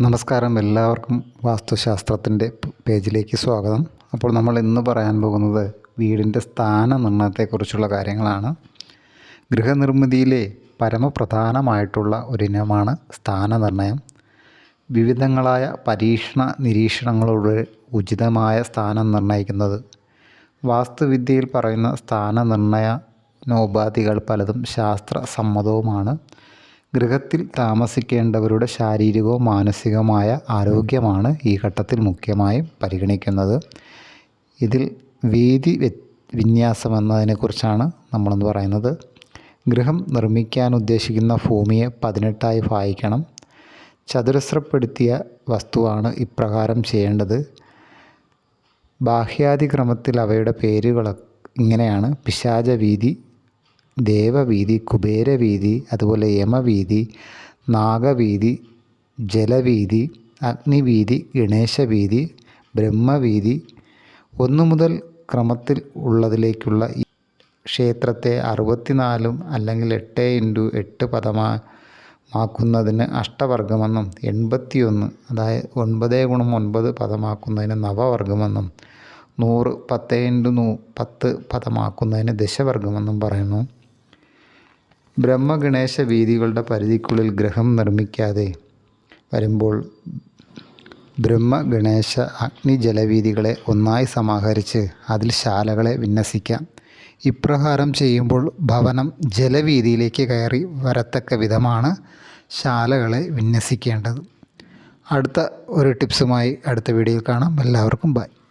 നമസ്കാരം. എല്ലാവർക്കും വാസ്തുശാസ്ത്രത്തിന്റെ പേജിലേക്ക് സ്വാഗതം. അപ്പോൾ നമ്മൾ ഇന്ന് പറയാൻ പോകുന്നത് വീടിന്റെ സ്ഥാന നിർണയത്തെക്കുറിച്ചുള്ള കാര്യങ്ങളാണ്. ഗൃഹനിർമ്മിതിയിലെ പരമപ്രധാനമായിട്ടുള്ള ഒരിനമാണ് സ്ഥാനനിർണയം വിവിധങ്ങളായ പരീക്ഷണ നിരീക്ഷണങ്ങളുടെ ഉചിതമായ സ്ഥാനം നിർണയിക്കുന്നത്. വാസ്തുവിദ്യയിൽ പറയുന്ന സ്ഥാനനിർണയനോപാധികൾ പലതും ശാസ്ത്ര ശാസ്ത്രസമ്മതവുമാണ്. ഗൃഹത്തിൽ താമസിക്കേണ്ടവരുടെ ശാരീരികവും മാനസികവുമായ ആരോഗ്യമാണ് ഈ ഘട്ടത്തിൽ മുഖ്യമായും പരിഗണിക്കുന്നത്. ഇതിൽ വീതി വിന്യാസം എന്നതിനെക്കുറിച്ചാണ് നമ്മളെന്ന് പറയുന്നത്. ഗൃഹം നിർമ്മിക്കാൻ ഉദ്ദേശിക്കുന്ന ഭൂമിയെ പതിനെട്ടായി ഭാഗിക്കണം. ചതുരശ്രപ്പെടുത്തിയ വസ്തുവാണ് ഇപ്രകാരം ചെയ്യേണ്ടത്. ബാഹ്യാതിക്രമത്തിൽ അവയുടെ പേരുകൾ ഇങ്ങനെയാണ്. പിശാചവീതി ദേവവീതി കുബേരവീതി അതുപോലെ യമവീതി നാഗവീതി ജലവീതി അഗ്നിവീതി ഗണേശവീതി ബ്രഹ്മവീതി ഒന്നു മുതൽ ക്രമത്തിൽ ഉള്ളതിലേക്കുള്ള ഈ ക്ഷേത്രത്തെ അറുപത്തിനാലും അല്ലെങ്കിൽ എട്ട് ഇന്റു എട്ട് പദമാ മാക്കുന്നതിന് അഷ്ടവർഗമെന്നും എൺപത്തിയൊന്ന് അതായത് ഒൻപത് ഗുണം ഒൻപത് പദമാക്കുന്നതിന് നവവർഗമെന്നും നൂറ് പത്ത് ഇന്റു നൂ പത്ത് പദമാക്കുന്നതിന് ദശവർഗമെന്നും പറയുന്നു. ബ്രഹ്മഗണേശ വീതികളുടെ പരിധിക്കുള്ളിൽ ഗ്രഹം നിർമ്മിക്കാതെ വരുമ്പോൾ ബ്രഹ്മഗണേശ അഗ്നി ജലവീതികളെ ഒന്നായി സമാഹരിച്ച് അതിൽ ശാലകളെ വിന്യസിക്കാം. ഇപ്രകാരം ചെയ്യുമ്പോൾ ഭവനം ജലവീതിയിലേക്ക് കയറി വരത്തക്ക വിധമാണ് ശാലകളെ വിന്യസിക്കേണ്ടത്. അടുത്ത ഒരു ടിപ്സുമായി അടുത്ത വീഡിയോയിൽ കാണാം. എല്ലാവർക്കും ബൈ.